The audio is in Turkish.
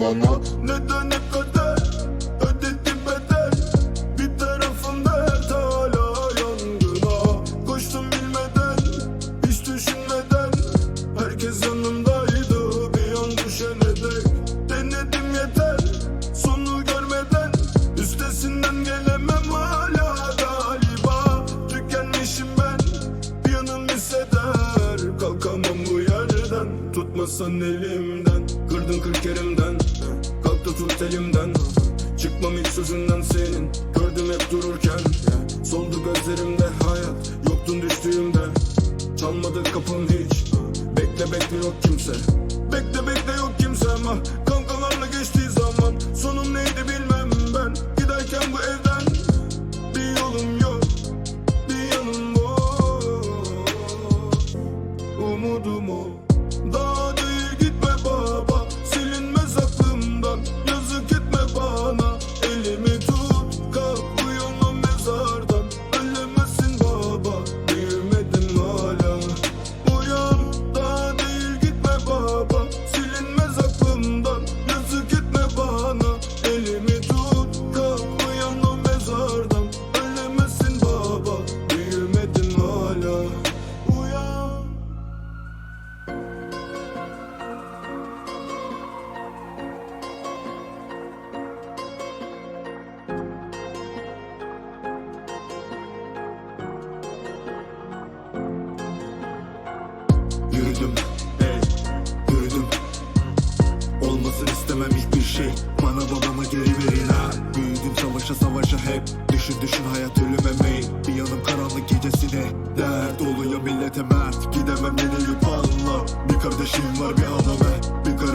bana. Neden hep kader ödedi bedel. Bir tarafımda dert hala yangına. Koştum bilmeden hiç düşünmeden. Herkes yanımdaydı bir an düşene dek Denedim yeter sonu görmeden. Üstesinden gelemem hala galiba. Tükenmişim ben bir yanım hisseder. Kalkamam bu yerden Tutmasan elimden Kırdın kırk yerimden Kalktı tut elimden Çıkmam hiç sözünden senin Gördüm hep dururken. Soldu gözlerimde hayat Yoktun düştüğümde. Çalmadı kapım hiç Bekle bekle yok kimse. Bekle bekle yok kimse ama Kankalarla geçtiği zaman Sonum neydi bilmem ben. Giderken bu evden Bir yolum yok Bir yanım boş Umudum o istemem hiçbir şey. Bana babama geri verin ha. Büyüdüm savaşa savaşa hep. Düşün düşün hayat ölüme meyil Bir yanım karanlık gecesine. Dert oluyor millete mert. Gidemem yine yupanla Bir kardeşim var bir